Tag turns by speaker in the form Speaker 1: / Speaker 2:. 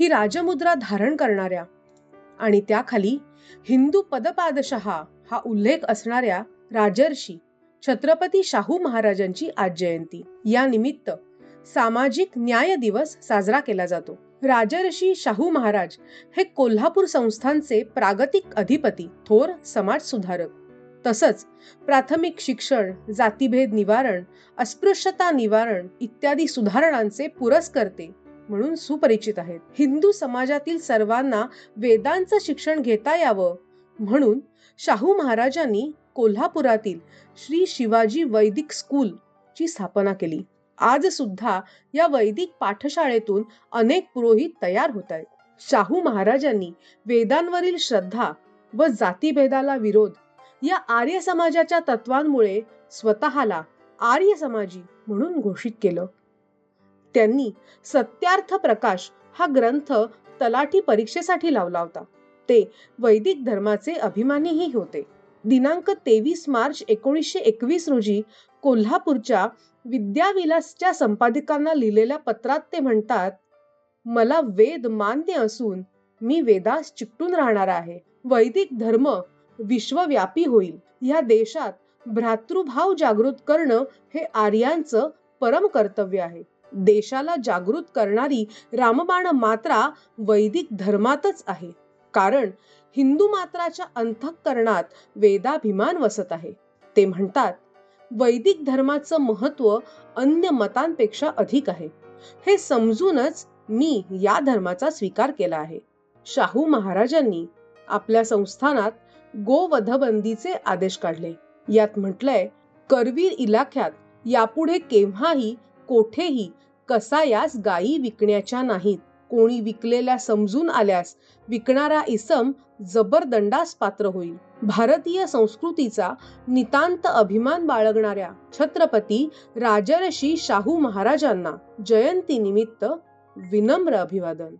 Speaker 1: ही राजमुद्रा धारण करणाऱ्या आणि त्याखाली हिंदू पदपादशहा हा उल्लेख असणाऱ्या राजर्षी छत्रपती शाहू महाराजांची आज जयंती. या निमित्त सामाजिक न्याय दिवस साजरा केला जातो. राजर्षी शाहू महाराज हे कोल्हापूर संस्थांचे प्रागतिक अधिपती थोर समाज सुधारक. तसंच प्राथमिक शिक्षण जातीभेद निवारण अस्पृश्यता निवारण इत्यादी सुधारणांचे पुरस्कर्ते म्हणून सुपरिचित आहेत. हिंदू समाजातील सर्वांना वेदांचं शिक्षण घेता यावं. म्हणून शाहू महाराजांनी कोल्हापुरातील श्री शिवाजी वैदिक स्कूल ची स्थापना केली. आज सुद्धा या वैदिक पाठशाळेतून अनेक पुरोहित तयार होत आहेत. शाहू महाराजांनी वेदांवरील श्रद्धा व जातीभेदाला विरोध या आर्य समाजाच्या तत्वांमुळे स्वतःला आर्य समाजी म्हणून घोषित केलं. त्यांनी सत्यार्थ प्रकाश हा ग्रंथ तलाठी परीक्षेसाठी लावला होता. ते वैदिक धर्माचे अभिमानीही होते. दिनांक तेवीस मार्च एकोणीसशे एकवीस रोजी कोल्हापूरच्या विद्याविलासच्या संपादकांना लिहिलेल्या पत्रात ते म्हणतात मला वेद मान्य असून मी वेदास चिकटून राहणार आहे. वैदिक धर्म विश्वव्यापी होईल. या देशात भ्रातृभाव जागृत करणं हे आर्यांचं परम कर्तव्य आहे. देशाला जागृत करणारी रामबाण मात्रा वैदिक धर्मातच आहे. कारण हिंदू मात्राच्या अंतःकरणात वेदाभिमान वसत आहे. ते म्हणतात वैदिक धर्माचं महत्त्व अन्य मतांपेक्षा अधिक आहे. हे समजूनच मी या धर्माचा स्वीकार केला आहे. शाहू महाराजांनी आपल्या संस्थानात गोवधबंदीचे आदेश काढले. यात म्हटलंय करवीर इलाख्यात यापुढे केव्हाही कोठेही कसायास गायी विकण्याच्या नाहीत. कोणी विकलेल्या समजून आल्यास विकणारा इसम जबरदंडास पात्र होईल. भारतीय संस्कृतीचा नितांत अभिमान बाळगणाऱ्या छत्रपती राजर्षी शाहू महाराजांना जयंती निमित्त विनम्र अभिवादन.